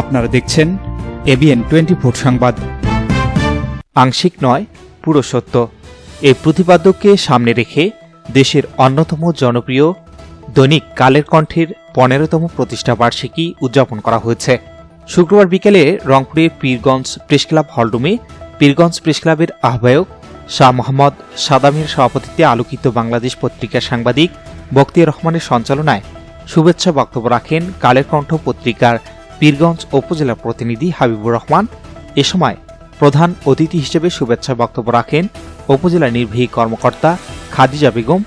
আপনারা দেখছেন ABN twenty four সংবাদ। আংশিক নয়, পুরো সত্য। এই প্রতিপাদ্যকে সামনে রেখে দেশের অন্যতম জনপ্রিয় দৈনিক কালের কণ্ঠের পনেরোতম প্রতিষ্ঠা বার্ষিকী উদযাপন করা হয়েছে। শুক্রবার বিকেলে রংপুরের পীরগঞ্জ প্রেসক্লাব হলরুমে পীরগঞ্জ প্রেসক্লাবের আহ্বায়ক শাহ মোহাম্মদ সাদামের সভাপতিত্বে আলোকিত বাংলাদেশ পত্রিকার সাংবাদিক বক্তিয়ার রহমানের সঞ্চালনায় শুভেচ্ছা বক্তব্য রাখেন কালের কণ্ঠ পত্রিকার পীরগঞ্জ উপজেলা প্রতিনিধি হাবিবুর রহমান এ সময় প্রধান অতিথি হিসেবে শুভেচ্ছা বক্তব্য রাখেন উপজেলা নির্বাহী কর্মকর্তা খাদিজা বেগম,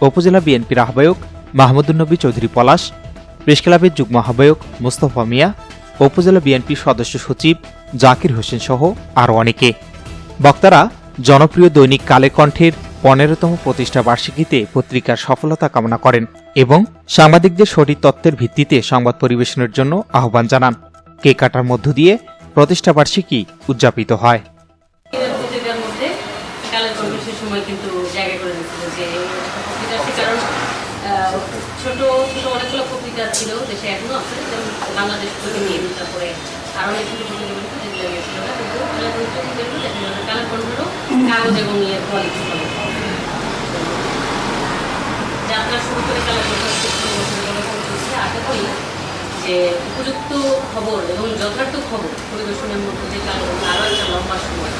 উপজেলা বিএনপির আহ্বায়ক মাহমুদুন্নবী চৌধুরী পলাশ প্রেসক্লাবের যুগ্ম আহ্বায়ক মোস্তফা মিয়া, উপজেলা বিএনপির সদস্য সচিব জাকির হোসেন সহ আরও অনেকে। বক্তারা জনপ্রিয় দৈনিক কালের কণ্ঠের পনেরোতম প্রতিষ্ঠা বার্ষিকীতে পত্রিকার সফলতা কামনা করেন এবং সাংবাদিকদের সঠিক তত্ত্বের ভিত্তিতে সংবাদ পরিবেশনের জন্য আহ্বান জানান। কেক কাটার মধ্য দিয়ে প্রতিষ্ঠা বার্ষিকী উদযাপিত হয়। কাগজ এবং ইয়ে কোয়ালিটি যাত্রা শুরু করে পৌঁছেছে আশা করি যে উপযুক্ত খবর এবং যথার্থ খবর পরিবেশনের মধ্যে যে কালের আরও একটা লম্বা সময়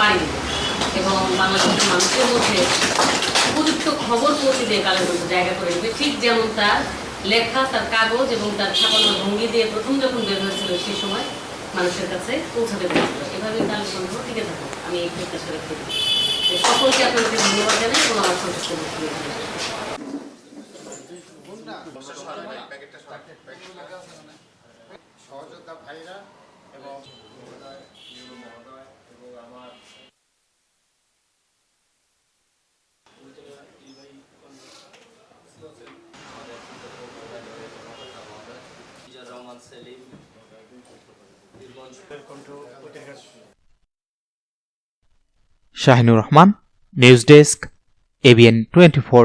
পারি এবং বাংলাদেশের মানুষের মধ্যে উপযুক্ত খবর পৌঁছে দিয়ে কালের মধ্যে জায়গা করে দেবে ঠিক যেমন তার লেখা, তার কাগজ এবং তার ছাপানোর ভঙ্গি দিয়ে প্রথম যখন বের হয়েছিল সেই সময় মানুষের কাছে পৌঁছাতে পেরেছিল। এভাবে কালের কণ্ঠ টিকে থাকুক আমি এই প্রত্যাশা রেখে। দিই তো সকলকে আপনাদেরকে ধন্যবাদ জানাই এবং আমার সন্তুষ্ট বক্তব্য সহযোদ্ধা ভাইরা এবং Mizanur Rahman Selim Shahinur Rahman news desk ABN twenty four.